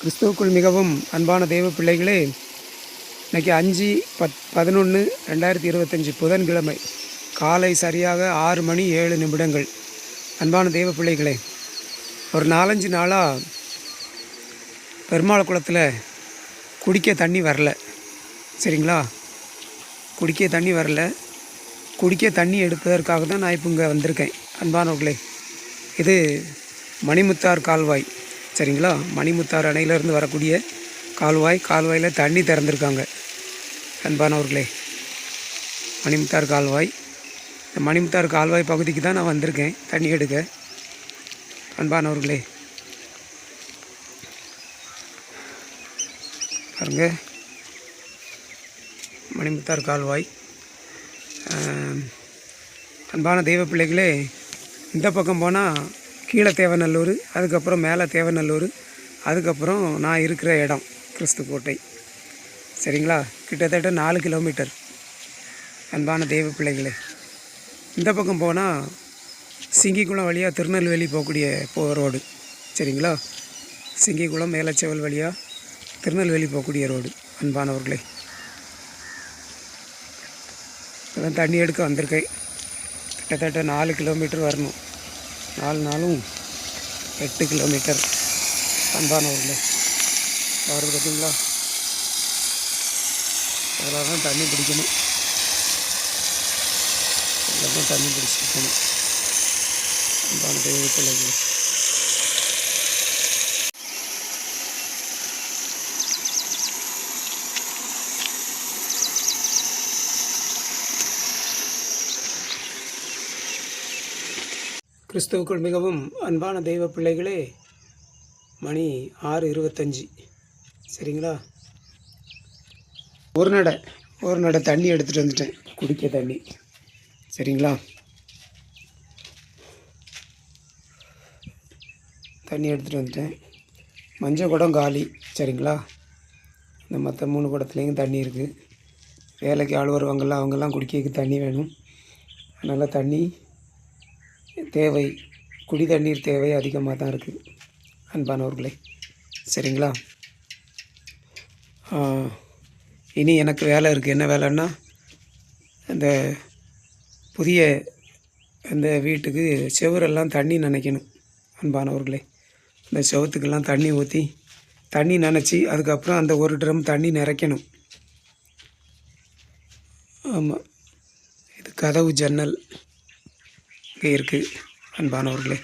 கிறிஸ்துவுக்குள் மிகவும் அன்பான தெய்வ பிள்ளைகளே இன்னைக்கு அஞ்சு பத் பதினொன்று ரெண்டாயிரத்தி இருபத்தஞ்சி புதன்கிழமை காலை சரியாக ஆறு மணி ஏழு நிமிடங்கள். அன்பான தெய்வ பிள்ளைகளே ஒரு நாலஞ்சு நாளாக பெருமாள் குளத்தில் குடிக்க தண்ணி வரல. சரிங்களா? குடிக்க தண்ணி வரல. குடிக்க தண்ணி எடுப்பதற்காக தான் நான் இப்போ இங்கே வந்திருக்கேன். அன்பானவர்களே இது மணிமுத்தார் கால்வாய். சரிங்களா? மணிமுத்தார் அணையிலேருந்து வரக்கூடிய கால்வாய் கால்வாயில் தண்ணி திறந்துருக்காங்க. அன்பானவர்களே மணிமுத்தார் கால்வாய். இந்த மணிமுத்தார் கால்வாய் பகுதிக்கு தான் நான் வந்திருக்கேன். தண்ணி எடுக்க. அன்பானவர்களே பாருங்க. மணிமுத்தார் கால்வாய். அன்பான தெய்வ பிள்ளைகளே இந்த பக்கம் போனால் கீழே தேவநல்லூர் அதுக்கப்புறம் மேலே தேவநல்லூர் அதுக்கப்புறம் நான் இருக்கிற இடம் கிறிஸ்து கோட்டை சரிங்களா? கிட்டத்தட்ட நாலு கிலோமீட்டர். அன்பான தெய்வ பிள்ளைகளே இந்த பக்கம் போனால் சிங்கிக்குளம் வழியாக திருநெல்வேலி போகக்கூடிய போ ரோடு. சரிங்களா? சிங்கிக்குளம் மேலச்செவல் வழியாக திருநெல்வேலி போகக்கூடிய ரோடு அன்பானவர்களே. அதான் தண்ணி எடுக்க வந்திருக்கேன். கிட்டத்தட்ட நாலு கிலோமீட்டர் வரணும். நாலு நாளும் எட்டு கிலோமீட்டர் அன்பானவர்களே வருது பார்த்தீங்களா? அதில் தான் தண்ணி பிடிக்கணும். அதில் தான் தண்ணி பிடிச்சிருக்கணும். அன்பான தெய்வ பிள்ளைகளே கிறிஸ்துவுக்குள் மிகவும் அன்பான தெய்வ பிள்ளைகளே மணி ஆறு இருபத்தஞ்சி. சரிங்களா? ஒரு நடை ஒரு நடை தண்ணி எடுத்துகிட்டு வந்துட்டேன். குடிக்க தண்ணி. சரிங்களா? தண்ணி எடுத்துகிட்டு வந்துட்டேன். மஞ்சள் குடம் காலி. சரிங்களா? இந்த மற்ற மூணு குடத்துலேயும் தண்ணி இருக்குது வேலைக்கு ஆள் வருவாங்கள்ல அவங்கெல்லாம் குடிக்கிறதுக்கு தண்ணி வேணும். அதனால் தண்ணி தேவை குடி தண்ணீர் தேவை அதிகமாக தான் இருக்குது அன்பானவர்களே சரிங்களா? இனி எனக்கு வேலை இருக்குது என்ன வேலைன்னா இந்த புதிய இந்த வீட்டுக்கு செவரெல்லாம் தண்ணி நினைக்கணும். அன்பானவர்களே இந்த செவத்துக்கெல்லாம் தண்ணி ஊற்றி தண்ணி நனைச்சி அதுக்கப்புறம் அந்த ஒரு ட்ரம் தண்ணி நிறைக்கணும். ஆமாம் இது கதவு ஜன்னல். இங்கே இருக்குது அன்பானவர்களே.